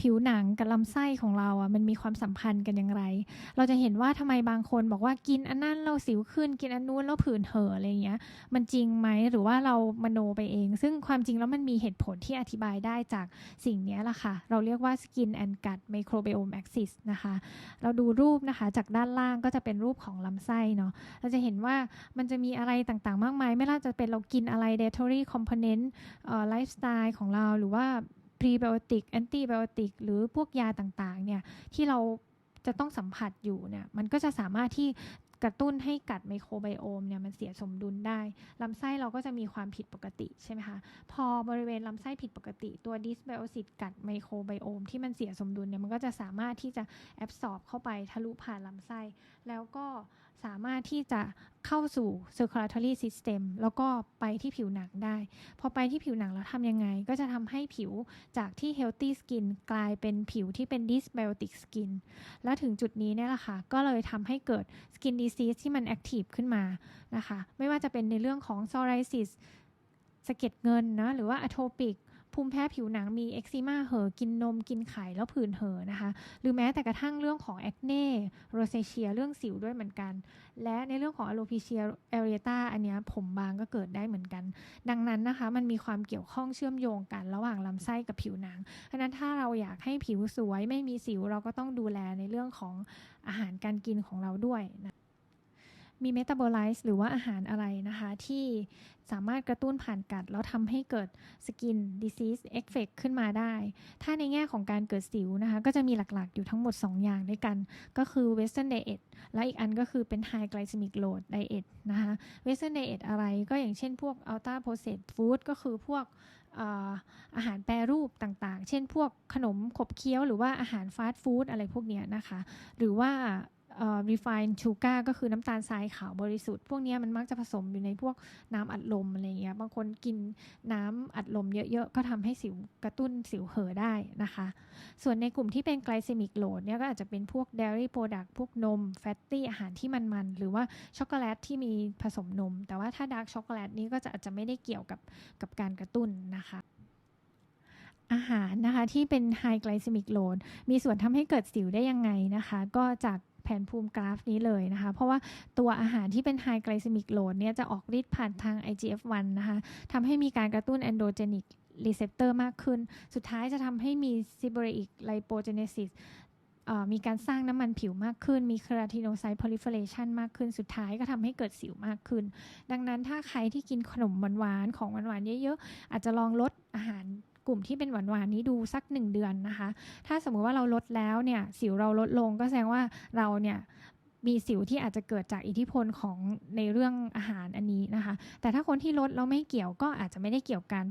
ผิวหนังกับลำไส้ของเราอะมันมีความสัมพันธ์กันอย่างไร เราจะเห็นว่าทำไมบางคนบอกว่ากินอันนั้นเราสิวขึ้นกินอันนู้นแล้วผื่นเห่ออะไรเงี้ย มันจริงไหมหรือว่าเรามโนไปเอง ซึ่งความจริงแล้วมันมีเหตุผลที่อธิบายได้จากสิ่งนี้แหละค่ะ เราเรียกว่า skin and gut microbiome axis นะคะ เราดูรูปนะคะจากด้านล่างก็จะเป็นรูปของลำไส้เนาะเราจะเห็นว่ามันจะมีอะไรต่างๆ มากมาย ไม่ว่าจะเป็นเรากินอะไร dietary component ออไลฟ์สไตล์ของเราหรือว่า prebiotic antibiotic หรือพวกยาต่างๆเนี่ยที่เราจะต้องสัมผัสอยู่เนี่ยมันก็จะสามารถที่กระตุ้นให้กัดไมโครไบโอมเนี่ยมันเสียสมดุลได้ ลำไส้เราก็จะมีความผิดปกติใช่ไหมคะ พอบริเวณลำไส้ผิดปกติ ตัวดิสไบโอซิตกัดไมโครไบโอมที่มันเสียสมดุลเนี่ยมันก็จะสามารถที่จะแอบสอบเข้าไปทะลุผ่านลำไส้ แล้วก็สามารถที่จะ เข้าสู่ circulatory system แล้วก็ไปที่ผิวหนังได้ พอไปที่ผิวหนังแล้วทำยังไง ก็จะทำให้ผิวจากที่ healthy skin กลายเป็นผิวที่เป็น dysbiotic skin และถึงจุดนี้เนี่ยแหละค่ะ ก็เลยทำให้เกิด skin disease ที่มัน active ขึ้นมานะคะ ไม่ว่าจะเป็นในเรื่องของ psoriasis สะเก็ดเงินนะหรือว่า atopic ภูมิแพ้ผิวหนังมีเอ็กซิมาเหอกินนมกินไข่แล้วผื่นเหอนะคะ หรือแม้แต่กระทั่งเรื่องของแอคเน่โรเซเชียเรื่องสิวด้วยเหมือนกัน และในเรื่องของอโลพิเชียเอเรียตาอันนี้ผมบางก็เกิดได้เหมือนกัน ดังนั้นนะคะ มันมีความเกี่ยวข้องเชื่อมโยงกันระหว่างลำไส้กับผิวหนังเพราะฉะนั้นถ้าเราอยากให้ผิวสวยไม่มีสิวเราก็ต้องดูแลในเรื่องของอาหารการกินของเราด้วยนะ มีเมตาบอไลซ์หรือว่าอาหารอะไรนะคะ ที่สามารถกระตุ้นผ่านกัด แล้วทำให้เกิดสกินดิซีสเอฟเฟกขึ้นมาได้ ถ้าในแง่ของการเกิดสิวนะคะ ก็จะมีหลักๆ อยู่ทั้งหมด 2 อย่างด้วยกัน ก็คือ Western Diet และอีกอันก็คือเป็น High Glycemic Load Diet นะคะ Western Diet อทอะไรก็อย่างเช่นพวก Ultra Processed Food ก็คือพวกอาหารแปรรูปต่างๆ เช่นพวกขนมขบเคี้ยวหรือว่าอาหารฟาสต์ฟู้ดอะไรพวกนี้นะคะ หรือว่า refined sugar ก็คือน้ำตาลทรายขาวบริสุทธิ์ พวกนี้มันมักจะผสมอยู่ในพวกน้ำอัดลมอะไรเงี้ย บางคนกินน้ำอัดลมเยอะๆ ก็ทำให้สิวกระตุ้นสิวเห่อได้นะคะ ส่วนในกลุ่มที่เป็น glycemic load เนี่ยก็อาจจะเป็นพวก dairy product พวกนม fatty อาหารที่มันๆ หรือว่าช็อกโกแลตที่มีผสมนม แต่ว่าถ้า dark ช็อกโกแลตนี้ก็จะอาจจะไม่ได้เกี่ยวกับกับการกระตุ้นนะคะอาหารนะคะที่เป็น high glycemic load มีส่วนทำให้เกิดสิวได้ยังไงนะคะ ก็จาก แผนภูมิกราฟนี้เลยนะคะ เพราะว่าตัวอาหารที่เป็น high glycemic load เนี่ยจะออกฤทธิ์ผ่านทาง IGF-1 นะคะทำให้มีการกระตุ้น androgenic receptor มากขึ้น สุดท้ายจะทำให้มี seborrheic lipogenesis เอ่อมีการสร้างน้ำมันผิวมากขึ้น มี keratinocyte proliferation มากขึ้น สุดท้ายก็ทำให้เกิดสิวมากขึ้น ดังนั้นถ้าใครที่กินขนมหวานๆของหวานๆเยอะๆ อาจจะลองลดอาหาร กลุ่มที่เป็นหวานๆนี้ดูสักหนึ่งเดือนนะคะ ถ้าสมมุติว่าเราลดแล้วเนี่ยสิวเราลดลงก็แสดงว่าเราเนี่ยมีสิวที่อาจจะเกิดจากอิทธิพลของในเรื่องอาหารอันนี้นะคะ แต่ถ้าคนที่ลดแล้วไม่เกี่ยวก็อาจจะไม่ได้เกี่ยวกัน